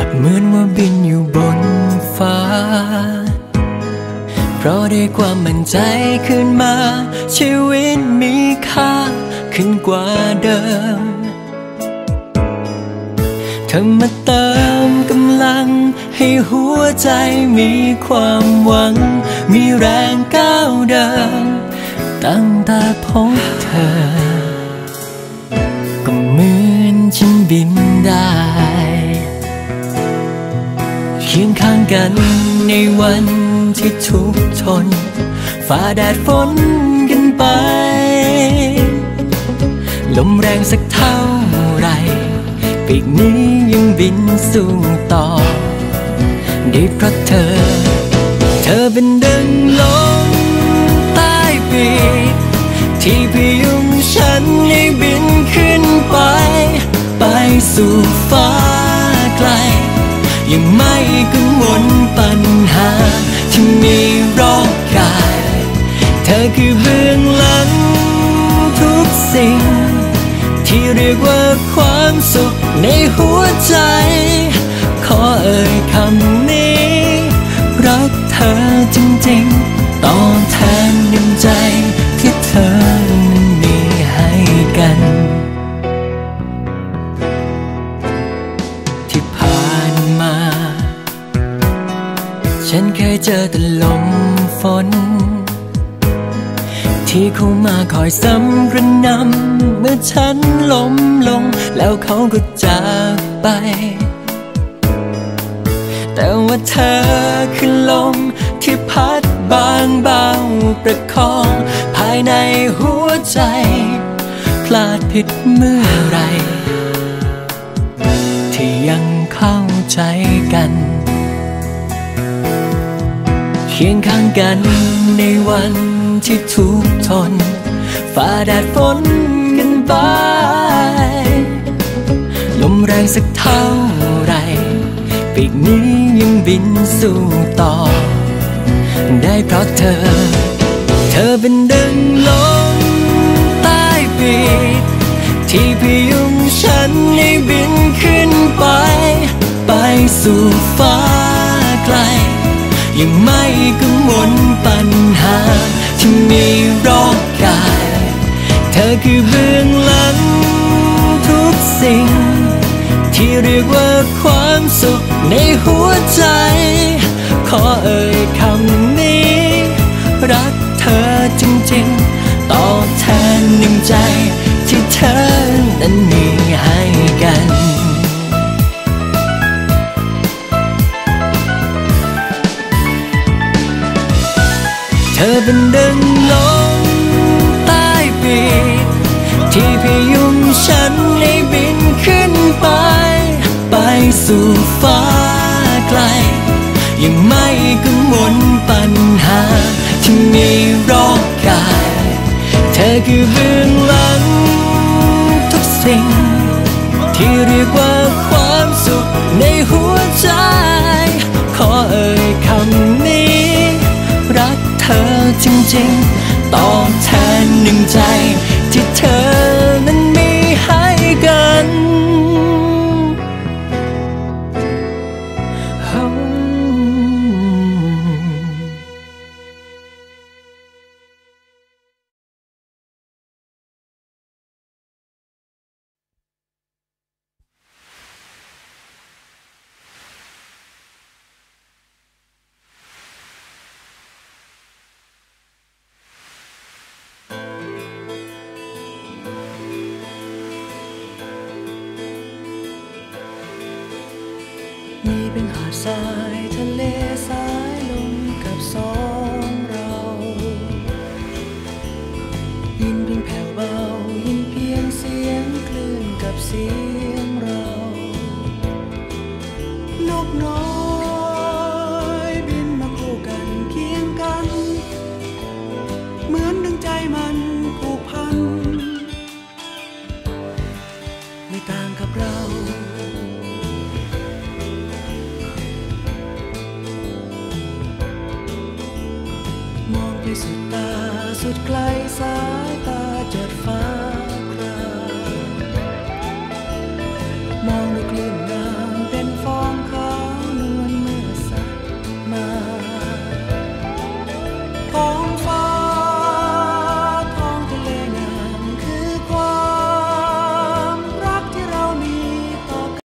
ลับเหมือนว่าบินอยู่บนฟ้า เพราะได้ความมั่นใจขึ้นมา ชีวิตมีค่าขึ้นกว่าเดิม เธอมาเติมกำลัง ให้หัวใจมีความหวัง มีแรงก้าวเดินตั้งแต่พบเธอ ก็เหมือนฉันบินได้ เคียงข้างกันในวันที่ทุกทนฝ่าแดดฝนกันไป ลมแรงสักเท่าไร ปีกนี้ยังบินสู้ต่อได้เพราะเธอ เธอเป็นดังลมใต้ปีกที่พยุงฉันให้บินขึ้นไป ไปสู่ฟ้า กังวลปัญหา ที่มีรอบกาย เธอคือเบื้องหลังทุกสิ่ง ที่เรียกว่าความสุขในหัว ฝน ที่เขามาคอยซ้ำกระนำเมื่อฉันล้มลง แล้วเขาก็จากไป แต่ว่าเธอคือลมที่พัดบางเบาประคอง ภายในหัวใจ พลาดผิดเมื่อไร ที่ยังเข้าใจกัน คียงข้างกันในวันที่ทุกทนฝ่าแดดฝนกันไป ลมแรงสักเท่าไรปีกนี้ยังบินสู้ต่อ ได้เพราะเธอ เธอเป็นดังลมใต้ปีกที่พยุงฉันให้บินขึ้นไป ไปสู่ ยังไม่กังวลปัญหา ที่มีรอบกาย เธอคือเบื้องหลังทุกสิ่ง ที่เรียกว่าความสุขในหัวใจ เธอเป็นดังลมใต้ปีกที่พยุงฉันให้บินขึ้นไป ไปสู่ฟ้าไกล ยังไม่กังวลปัญหา ที่มีรอบกาย เธอคือเบื้องหลังทุกสิ่ง ที่เรียกว่าความสุขในหัว จริงๆตอบแทนหนึ่งใจ เป็นหาดทรายทะเลสายลมกับสองเรา ยินเพียงแผ่วเบายินเพียงเสียงคลื่นกับเสียง สุดตาสุดไกลสายตา